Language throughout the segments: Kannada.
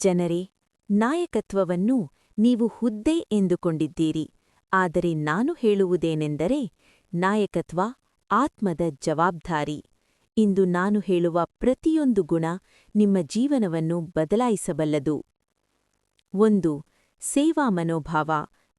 ಜನರೇ, ನಾಯಕತ್ವವನ್ನು ನೀವು ಹುದ್ದೆ ಎಂದುಕೊಂಡಿದ್ದೀರಿ. ಆದರೆ ನಾನು ಹೇಳುವುದೇನೆಂದರೆ, ನಾಯಕತ್ವ ಆತ್ಮದ ಜವಾಬ್ದಾರಿ. ಇಂದು ನಾನು ಹೇಳುವ ಪ್ರತಿಯೊಂದು ಗುಣ ನಿಮ್ಮ ಜೀವನವನ್ನು ಬದಲಾಯಿಸಬಲ್ಲದು. ಒಂದು, ಸೇವಾ ಮನೋಭಾವ,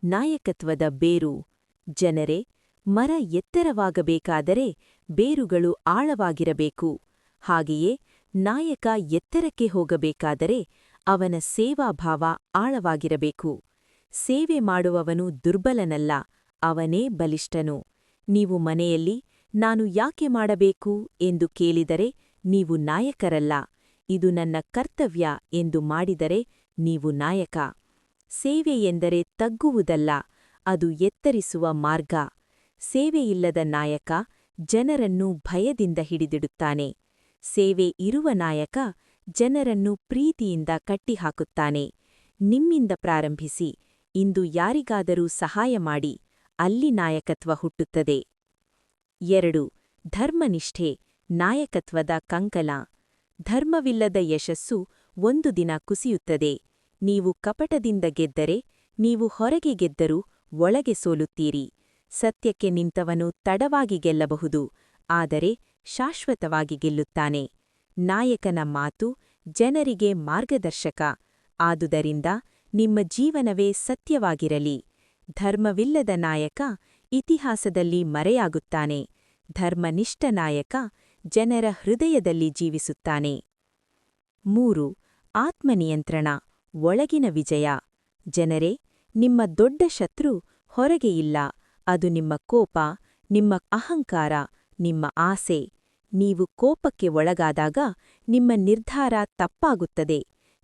ನಾಯಕತ್ವದ ಬೇರು. ಜನರೇ, ಮರ ಎತ್ತರವಾಗಬೇಕಾದರೆ ಬೇರುಗಳು ಆಳವಾಗಿರಬೇಕು. ಹಾಗೆಯೇ ನಾಯಕ ಎತ್ತರಕ್ಕೆ ಹೋಗಬೇಕಾದರೆ ಅವನ ಸೇವಾಭಾವ ಆಳವಾಗಿರಬೇಕು. ಸೇವೆ ಮಾಡುವವನು ದುರ್ಬಲನಲ್ಲ, ಅವನೇ ಬಲಿಷ್ಠನು. ನೀವು ಮನೆಯಲ್ಲಿ, ನಾನು ಯಾಕೆ ಮಾಡಬೇಕು ಎಂದು ಕೇಳಿದರೆ ನೀವು ನಾಯಕರಲ್ಲ. ಇದು ನನ್ನ ಕರ್ತವ್ಯ ಎಂದು ಮಾಡಿದರೆ ನೀವು ನಾಯಕ. ಸೇವೆ ಎಂದರೆ ತಗ್ಗುವುದಲ್ಲ, ಅದು ಎತ್ತರಿಸುವ ಮಾರ್ಗ. ಸೇವೆಯಿಲ್ಲದ ನಾಯಕ ಜನರನ್ನು ಭಯದಿಂದ ಹಿಡಿದಿಡುತ್ತಾನೆ. ಸೇವೆ ಇರುವ ನಾಯಕ ಜನರನ್ನು ಪ್ರೀತಿಯಿಂದ ಕಟ್ಟಿಹಾಕುತ್ತಾನೆ. ನಿಮ್ಮಿಂದ ಪ್ರಾರಂಭಿಸಿ, ಇಂದು ಯಾರಿಗಾದರೂ ಸಹಾಯ ಮಾಡಿ, ಅಲ್ಲಿ ನಾಯಕತ್ವ ಹುಟ್ಟುತ್ತದೆ. ಎರಡು, ಧರ್ಮನಿಷ್ಠೆ, ನಾಯಕತ್ವದ ಕಂಕಲ. ಧರ್ಮವಿಲ್ಲದ ಯಶಸ್ಸು ಒಂದು ದಿನ ಕುಸಿಯುತ್ತದೆ. ನೀವು ಕಪಟದಿಂದ ಗೆದ್ದರೆ, ನೀವು ಹೊರಗೆ ಗೆದ್ದರೂ ಒಳಗೆ ಸೋಲುತ್ತೀರಿ. ಸತ್ಯಕ್ಕೆ ನಿಂತವನು ತಡವಾಗಿ ಗೆಲ್ಲಬಹುದು, ಆದರೆ ಶಾಶ್ವತವಾಗಿ ಗೆಲ್ಲುತ್ತಾನೆ. ನಾಯಕನ ಮಾತು ಜನರಿಗೆ ಮಾರ್ಗದರ್ಶಕ. ಆದುದರಿಂದ ನಿಮ್ಮ ಜೀವನವೇ ಸತ್ಯವಾಗಿರಲಿ. ಧರ್ಮವಿಲ್ಲದ ನಾಯಕ ಇತಿಹಾಸದಲ್ಲಿ ಮರೆಯಾಗುತ್ತಾನೆ. ಧರ್ಮನಿಷ್ಠ ನಾಯಕ ಜನರ ಹೃದಯದಲ್ಲಿ ಜೀವಿಸುತ್ತಾನೆ. ಮೂರು, ಆತ್ಮನಿಯಂತ್ರಣ, ಒಳಗಿನ ವಿಜಯ. ಜನರೇ, ನಿಮ್ಮ ದೊಡ್ಡ ಶತ್ರು ಹೊರಗೆ ಇಲ್ಲ. ಅದು ನಿಮ್ಮ ಕೋಪ, ನಿಮ್ಮ ಅಹಂಕಾರ, ನಿಮ್ಮ ಆಸೆ. ನೀವು ಕೋಪಕ್ಕೆ ಒಳಗಾದಾಗ ನಿಮ್ಮ ನಿರ್ಧಾರ ತಪ್ಪಾಗುತ್ತದೆ.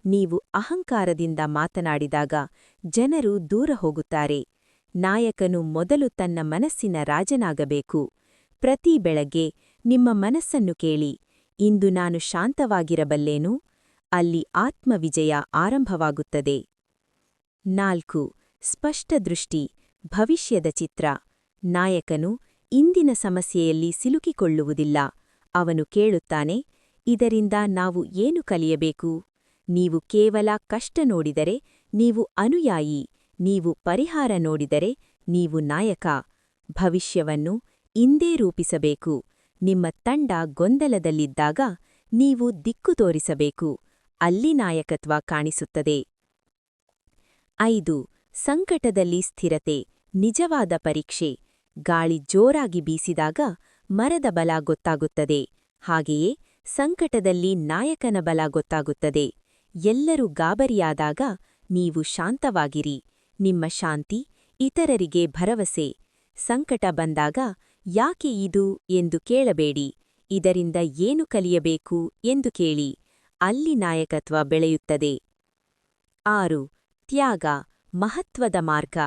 ನೀವು ಅಹಂಕಾರದಿಂದ ಮಾತನಾಡಿದಾಗ ಜನರು ದೂರ ಹೋಗುತ್ತಾರೆ. ನಾಯಕನು ಮೊದಲು ತನ್ನ ಮನಸ್ಸಿನ ರಾಜನಾಗಬೇಕು. ಪ್ರತಿ ಬೆಳಗ್ಗೆ ನಿಮ್ಮ ಮನಸ್ಸನ್ನು ಕೇಳಿ, ಇಂದು ನಾನು ಶಾಂತವಾಗಿರಬಲ್ಲೇನು? ಅಲ್ಲಿ ಆತ್ಮವಿಜಯ ಆರಂಭವಾಗುತ್ತದೆ. ನಾಲ್ಕು, ಸ್ಪಷ್ಟ ದೃಷ್ಟಿ, ಭವಿಷ್ಯದ ಚಿತ್ರ. ನಾಯಕನು ಇಂದಿನ ಸಮಸ್ಯೆಯಲ್ಲಿ ಸಿಲುಕಿಕೊಳ್ಳುವುದಿಲ್ಲ. ಅವನು ಕೇಳುತ್ತಾನೆ, ಇದರಿಂದ ನಾವು ಏನು ಕಲಿಯಬೇಕು? ನೀವು ಕೇವಲ ಕಷ್ಟ ನೋಡಿದರೆ ನೀವು ಅನುಯಾಯಿ, ನೀವು ಪರಿಹಾರ ನೋಡಿದರೆ ನೀವು ನಾಯಕ. ಭವಿಷ್ಯವನ್ನು ಇಂದೇ ರೂಪಿಸಬೇಕು. ನಿಮ್ಮ ತಂಡ ಗೊಂದಲದಲ್ಲಿದ್ದಾಗ ನೀವು ದಿಕ್ಕು ತೋರಿಸಬೇಕು. ಅಲ್ಲಿ ನಾಯಕತ್ವ ಕಾಣಿಸುತ್ತದೆ. ಐದು. ಸಂಕಟದಲ್ಲಿ ಸ್ಥಿರತೆ, ನಿಜವಾದ ಪರೀಕ್ಷೆ. ಗಾಳಿ ಜೋರಾಗಿ ಬೀಸಿದಾಗ ಮರದ ಬಲ ಗೊತ್ತಾಗುತ್ತದೆ. ಹಾಗೆಯೇ ಸಂಕಟದಲ್ಲಿ ನಾಯಕನ ಬಲ ಗೊತ್ತಾಗುತ್ತದೆ. ಎಲ್ಲರೂ ಗಾಬರಿಯಾದಾಗ ನೀವು ಶಾಂತವಾಗಿರಿ. ನಿಮ್ಮ ಶಾಂತಿ ಇತರರಿಗೆ ಭರವಸೆ. ಸಂಕಟ ಬಂದಾಗ ಯಾಕೆ ಇದು ಎಂದು ಕೇಳಬೇಡಿ. ಇದರಿಂದ ಏನು ಕಲಿಯಬೇಕು ಎಂದು ಕೇಳಿ. ಅಲ್ಲಿ ನಾಯಕತ್ವ ಬೆಳೆಯುತ್ತದೆ. ಆರು, ತ್ಯಾಗ, ಮಹತ್ವದ ಮಾರ್ಗ.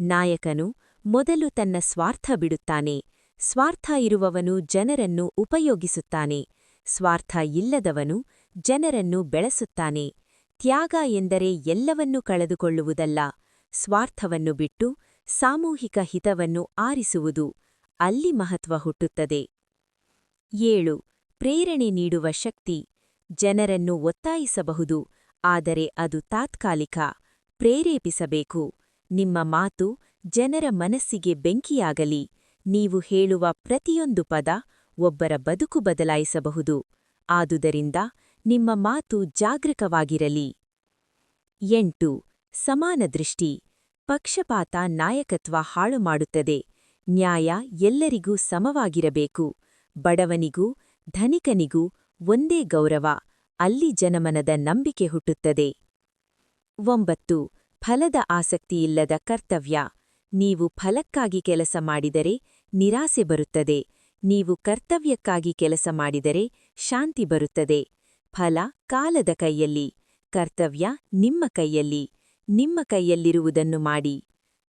ನಾಯಕನು ಮೊದಲು ತನ್ನ ಸ್ವಾರ್ಥ ಬಿಡುತ್ತಾನೆ. ಸ್ವಾರ್ಥ ಇರುವವನು ಜನರನ್ನು ಉಪಯೋಗಿಸುತ್ತಾನೆ, ಸ್ವಾರ್ಥ ಇಲ್ಲದವನು ಜನರನ್ನು ಬೆಳೆಸುತ್ತಾನೆ. ತ್ಯಾಗ ಎಂದರೆ ಎಲ್ಲವನ್ನೂ ಕಳೆದುಕೊಳ್ಳುವುದಲ್ಲ, ಸ್ವಾರ್ಥವನ್ನು ಬಿಟ್ಟು ಸಾಮೂಹಿಕ ಹಿತವನ್ನು ಆರಿಸುವುದು ಅಲ್ಲಿ ಮಹತ್ವ ಹುಟ್ಟುತ್ತದೆ. ಏಳು. ಪ್ರೇರಣೆ ನೀಡುವ ಶಕ್ತಿ. ಜನರನ್ನು ಒತ್ತಾಯಿಸಬಹುದು, ಆದರೆ ಅದು ತಾತ್ಕಾಲಿಕ. ಪ್ರೇರೇಪಿಸಬೇಕು. ನಿಮ್ಮ ಮಾತು ಜನರ ಮನಸ್ಸಿಗೆ ಬೆಂಕಿಯಾಗಲಿ. ನೀವು ಹೇಳುವ ಪ್ರತಿಯೊಂದು ಪದ ಒಬ್ಬರ ಬದುಕು ಬದಲಾಯಿಸಬಹುದು. ಆದುದರಿಂದ ನಿಮ್ಮ ಮಾತು ಜಾಗೃಕವಾಗಿರಲಿ. ಎಂಟು. ಸಮಾನ ದೃಷ್ಟಿ. ಪಕ್ಷಪಾತ ನಾಯಕತ್ವ ಹಾಳು ಮಾಡುತ್ತದೆ. ನ್ಯಾಯ ಎಲ್ಲರಿಗೂ ಸಮವಾಗಿರಬೇಕು. ಬಡವನಿಗೂ, ಧನಿಕನಿಗೂ ಒಂದೇ ಗೌರವ. ಅಲ್ಲಿ ಜನಮನದ ನಂಬಿಕೆ ಹುಟ್ಟುತ್ತದೆ. ಒಂಬತ್ತು. ಫಲದ ಆಸಕ್ತಿಯಿಲ್ಲದ ಕರ್ತವ್ಯ. ನೀವು ಫಲಕ್ಕಾಗಿ ಕೆಲಸ ಮಾಡಿದರೆ ನಿರಾಸೆ ಬರುತ್ತದೆ. ನೀವು ಕರ್ತವ್ಯಕ್ಕಾಗಿ ಕೆಲಸ ಮಾಡಿದರೆ ಶಾಂತಿ ಬರುತ್ತದೆ. ಫಲ ಕಾಲದ ಕೈಯಲ್ಲಿ, ಕರ್ತವ್ಯ ನಿಮ್ಮ ಕೈಯಲ್ಲಿ. ನಿಮ್ಮ ಕೈಯಲ್ಲಿರುವುದನ್ನು ಮಾಡಿ.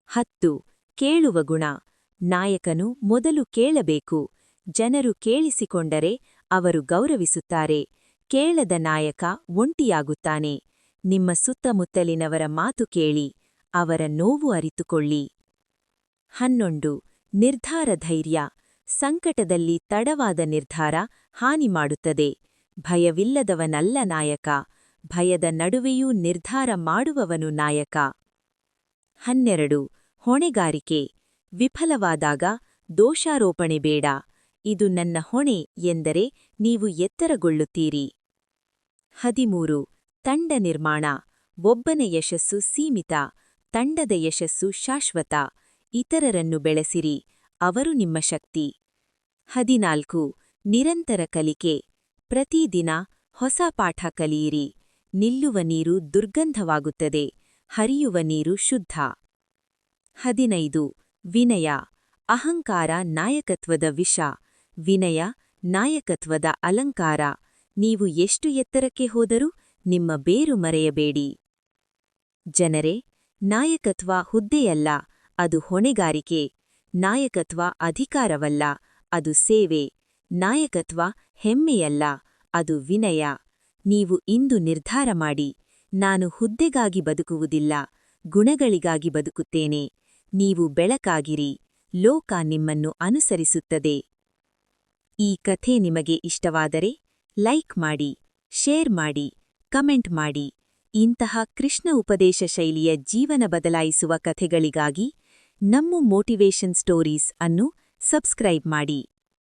ಹತ್ತು, ಕೇಳುವ ಗುಣ. ನಾಯಕನು ಮೊದಲು ಕೇಳಬೇಕು. ಜನರು ಕೇಳಿಸಿಕೊಂಡರೆ ಅವರು ಗೌರವಿಸುತ್ತಾರೆ. ಕೇಳದ ನಾಯಕ ಒಂಟಿಯಾಗುತ್ತಾನೆ. ನಿಮ್ಮ ಸುತ್ತಮುತ್ತಲಿನವರ ಮಾತು ಕೇಳಿ, ಅವರ ನೋವು ಅರಿತುಕೊಳ್ಳಿ. ಹನ್ನೊಂದು. ನಿರ್ಧಾರ ಧೈರ್ಯ. ಸಂಕಟದಲ್ಲಿ ತಡವಾದ ನಿರ್ಧಾರ ಹಾನಿ ಮಾಡುತ್ತದೆ. ಭಯವಿಲ್ಲದವನಲ್ಲ ನಾಯಕ. ಭಯದ ನಡುವೆಯೂ ನಿರ್ಧಾರ ಮಾಡುವವನು ನಾಯಕ. ಹನ್ನೆರಡು. ಹೊಣೆಗಾರಿಕೆ. ವಿಫಲವಾದಾಗ ದೋಷಾರೋಪಣೆ ಬೇಡ. ಇದು ನನ್ನ ಹೊಣೆ ಎಂದರೆ ನೀವು ಎತ್ತರಗೊಳ್ಳುತ್ತೀರಿ. ಹದಿಮೂರು. ತಂಡ ನಿರ್ಮಾಣ. ಒಬ್ಬನ ಯಶಸ್ಸು ಸೀಮಿತ. ತಂಡದ ಯಶಸ್ಸು ಶಾಶ್ವತ. ಇತರರನ್ನು ಬೆಳೆಸಿರಿ, ಅವರು ನಿಮ್ಮ ಶಕ್ತಿ. ಹದಿನಾಲ್ಕು, ನಿರಂತರ ಕಲಿಕೆ. ಪ್ರತಿದಿನ ಹೊಸ ಪಾಠ ಕಲಿಯಿರಿ, ನಿಲ್ಲುವ ನೀರು ದುರ್ಗಂಧವಾಗುತ್ತದೆ, ಹರಿಯುವ ನೀರು ಶುದ್ಧ. ಹದಿನೈದು, ವಿನಯ. ಅಹಂಕಾರ ನಾಯಕತ್ವದ ವಿಷ. ವಿನಯ ನಾಯಕತ್ವದ ಅಲಂಕಾರ. ನೀವು ಎಷ್ಟು ಎತ್ತರಕ್ಕೆ ಹೋದರೂ ನಿಮ್ಮ ಬೇರು ಮರೆಯಬೇಡಿ. ಜನರೇ, ನಾಯಕತ್ವ ಹುದ್ದೆಯಲ್ಲ. ಅದು ಹೊಣೆಗಾರಿಕೆ, ನಾಯಕತ್ವ ಅಧಿಕಾರವಲ್ಲ, ಅದು ಸೇವೆ, ನಾಯಕತ್ವ ಹೆಮ್ಮೆಯಲ್ಲ, ಅದು ವಿನಯ. ನೀವು ಇಂದು ನಿರ್ಧಾರ ಮಾಡಿ, ನಾನು ಹುದ್ದೆಗಾಗಿ ಬದುಕುವುದಿಲ್ಲ, ಗುಣಗಳಿಗಾಗಿ ಬದುಕುತ್ತೇನೆ, ನೀವು ಬೆಳಕಾಗಿರಿ, ಲೋಕ ನಿಮ್ಮನ್ನು ಅನುಸರಿಸುತ್ತದೆ. ಈ ಕಥೆ ನಿಮಗೆ ಇಷ್ಟವಾದರೆ, ಲೈಕ್ ಮಾಡಿ, ಶೇರ್ ಮಾಡಿ, ಕಮೆಂಟ್ ಮಾಡಿ. ಇಂತಹ ಕೃಷ್ಣ ಉಪದೇಶ ಶೈಲಿಯ ಜೀವನ ಬದಲಾಯಿಸುವ ಕಥೆಗಳಿಗಾಗಿ ನಮ್ಮ ಮೋಟಿವೇಶನ್ ಸ್ಟೋರೀಸ್ ಅನ್ನು ಸಬ್ಸ್ಕ್ರೈಬ್ ಮಾಡಿ.